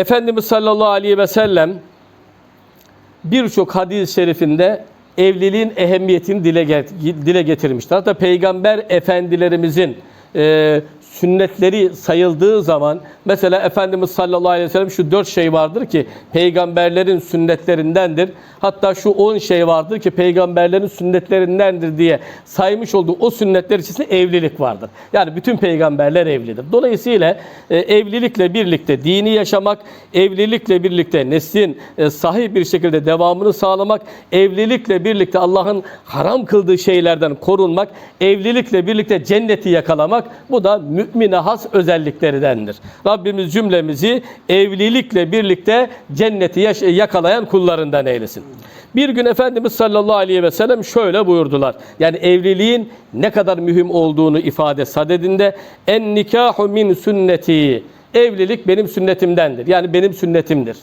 Efendimiz sallallahu aleyhi ve sellem birçok hadis-i şerifinde evliliğin ehemmiyetini dile, dile getirmiştir. Hatta Peygamber efendilerimizin e, sünnetleri sayıldığı zaman mesela Efendimiz sallallahu aleyhi ve sellem şu dört şey vardır ki peygamberlerin sünnetlerindendir. Hatta şu on şey vardır ki peygamberlerin sünnetlerindendir diye saymış olduğu o sünnetler içerisinde evlilik vardır. Yani bütün peygamberler evlidir. Dolayısıyla e, evlilikle birlikte dini yaşamak, evlilikle birlikte neslin e, sahih bir şekilde devamını sağlamak, evlilikle birlikte Allah'ın haram kıldığı şeylerden korunmak, evlilikle birlikte cenneti yakalamak bu da mümine has özelliklerindendir. Rabbimiz cümlemizi evlilikle birlikte cenneti yakalayan kullarından eylesin. Bir gün Efendimiz sallallahu aleyhi ve sellem şöyle buyurdular. Yani evliliğin ne kadar mühim olduğunu ifade sadedinde en nikahu min sünneti. Evlilik benim sünnetimdendir. Yani benim sünnetimdir.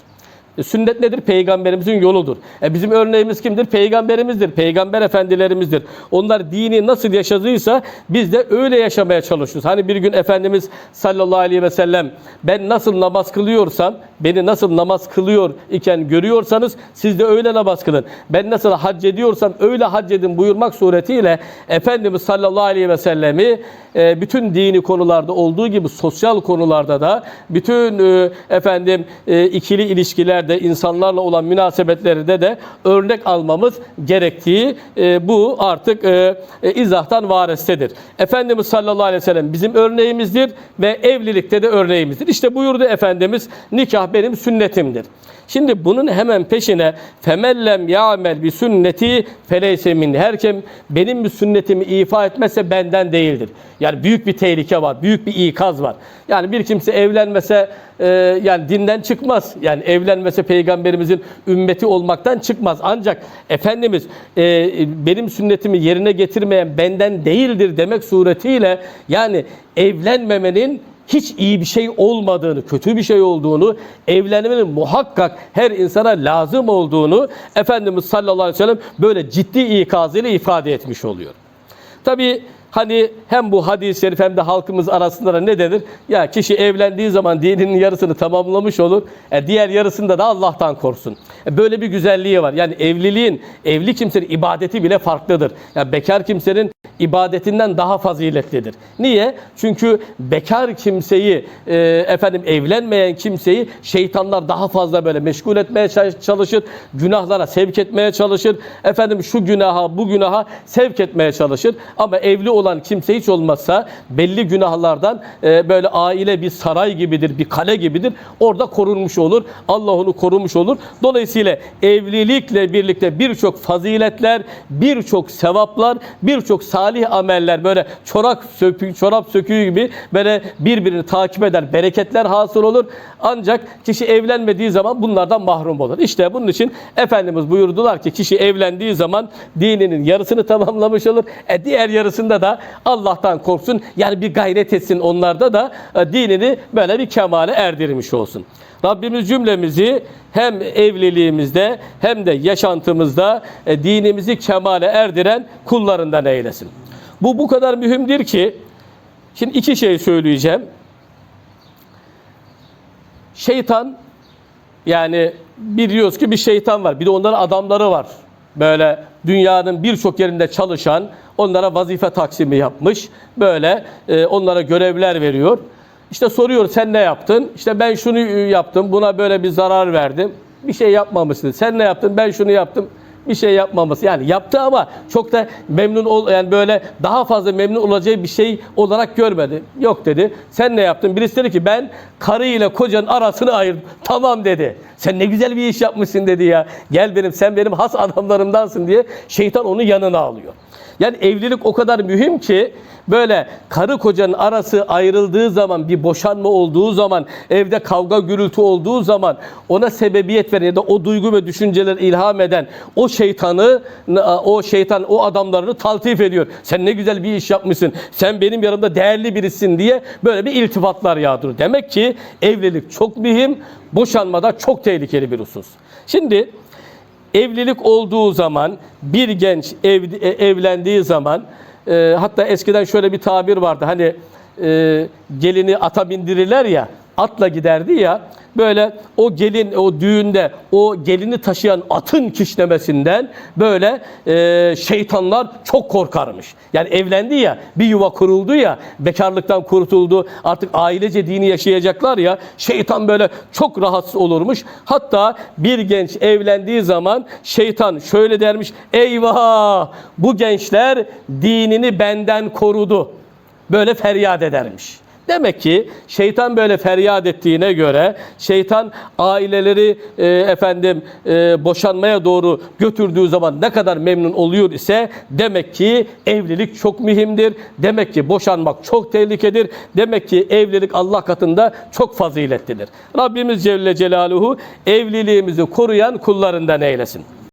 E, Sünnet nedir? Peygamberimizin yoludur. E bizim örneğimiz kimdir? Peygamberimizdir. Peygamber efendilerimizdir. Onlar dini nasıl yaşadıysa biz de öyle yaşamaya çalışıyoruz. Hani bir gün Efendimiz sallallahu aleyhi ve sellem ben nasıl namaz kılıyorsam, beni nasıl namaz kılıyor iken görüyorsanız siz de öyle namaz kılın. Ben nasıl hac ediyorsam öyle hac edin buyurmak suretiyle Efendimiz sallallahu aleyhi ve sellemi e, bütün dini konularda olduğu gibi sosyal konularda da bütün e, efendim ikili ilişkilerde insanlarla olan münasebetlerde de örnek almamız gerektiği e, bu artık e, e, izahtan varestedir. Efendimiz sallallahu aleyhi ve sellem bizim örneğimizdir ve evlilikte de örneğimizdir. İşte buyurdu Efendimiz nikah benim sünnetimdir. Şimdi bunun hemen peşine femellem ya'mel bi sünneti feleyse minni. Her kim benim bir sünnetimi ifa etmezse benden değildir. Yani büyük bir tehlike var, büyük bir ikaz var. Yani bir kimse evlenmese e, yani dinden çıkmaz. Yani evlenmese peygamberimizin ümmeti olmaktan çıkmaz. Ancak Efendimiz e, benim sünnetimi yerine getirmeyen benden değildir demek suretiyle yani evlenmemenin hiç iyi bir şey olmadığını, kötü bir şey olduğunu, evlenmenin muhakkak her insana lazım olduğunu Efendimiz sallallahu aleyhi ve sellem böyle ciddi ikazıyla ifade etmiş oluyor. Tabi hani hem bu hadis-i şerif hem de halkımız arasında da ne denir? Ya kişi evlendiği zaman dininin yarısını tamamlamış olur. E, diğer yarısında da Allah'tan korksun. E, böyle bir güzelliği var. Yani evliliğin, evli kimsenin ibadeti bile farklıdır. Yani bekar kimsenin ibadetinden daha faziletlidir. Niye? Çünkü bekar kimseyi, e, efendim evlenmeyen kimseyi şeytanlar daha fazla böyle meşgul etmeye çalış- çalışır, günahlara sevk etmeye çalışır. Efendim şu günaha, bu günaha sevk etmeye çalışır. Ama evli olan kimse hiç olmazsa belli günahlardan e, böyle aile bir saray gibidir, bir kale gibidir. Orada korunmuş olur. Allah onu korumuş olur. Dolayısıyla evlilikle birlikte birçok faziletler, birçok sevaplar, birçok salih ameller böyle çorak sökü, çorap söküğü gibi böyle birbirini takip eder. Bereketler hasıl olur. Ancak kişi evlenmediği zaman bunlardan mahrum olur. İşte bunun için Efendimiz buyurdular ki kişi evlendiği zaman dininin yarısını tamamlamış olur. E diğer yarısında da Allah'tan korksun. Yani bir gayret etsin onlarda da e, dinini böyle bir kemale erdirmiş olsun. Rabbimiz cümlemizi hem evliliğimizde hem de yaşantımızda e, dinimizi kemale erdiren kullarından eylesin. Bu bu kadar mühimdir ki şimdi iki şey söyleyeceğim. Şeytan yani biliyoruz ki bir şeytan var. Bir de onların adamları var. Böyle dünyanın birçok yerinde çalışan, onlara vazife taksimi yapmış. Böyle e, onlara görevler veriyor. İşte soruyor sen ne yaptın? İşte ben şunu yaptım, buna böyle bir zarar verdim. Bir şey yapmamışsın. Sen ne yaptın? Ben şunu yaptım. Bir şey yapmaması. Yani yaptı ama çok da memnun ol yani böyle daha fazla memnun olacağı bir şey olarak görmedi. Yok dedi. Sen ne yaptın? Birisi dedi ki ben karı ile kocanın arasını ayırdım. Tamam dedi. Sen ne güzel bir iş yapmışsın dedi ya. Gel benim sen benim has adamlarımdansın diye şeytan onu yanına alıyor. Yani evlilik o kadar mühim ki böyle karı kocanın arası ayrıldığı zaman bir boşanma olduğu zaman evde kavga gürültü olduğu zaman ona sebebiyet veren ya da o duygu ve düşünceleri ilham eden o şeytanı o şeytan o adamlarını taltif ediyor. Sen ne güzel bir iş yapmışsın. Sen benim yanımda değerli birisin diye böyle bir iltifatlar yağdırıyor. Demek ki evlilik çok mühim, boşanmada çok tehlikeli bir husus. Şimdi evlilik olduğu zaman bir genç ev, e, evlendiği zaman e, hatta eskiden şöyle bir tabir vardı hani e, gelini ata bindirirler ya atla giderdi ya böyle o gelin o düğünde o gelini taşıyan atın kişnemesinden böyle e, şeytanlar çok korkarmış. Yani evlendi ya bir yuva kuruldu ya bekarlıktan kurtuldu artık ailece dini yaşayacaklar ya şeytan böyle çok rahatsız olurmuş. Hatta bir genç evlendiği zaman şeytan şöyle dermiş eyvah bu gençler dinini benden korudu. Böyle feryat edermiş. Demek ki şeytan böyle feryat ettiğine göre şeytan aileleri e, efendim e, boşanmaya doğru götürdüğü zaman ne kadar memnun oluyor ise demek ki evlilik çok mühimdir. Demek ki boşanmak çok tehlikedir. Demek ki evlilik Allah katında çok faziletlidir. Rabbimiz Celle Celaluhu evliliğimizi koruyan kullarından eylesin.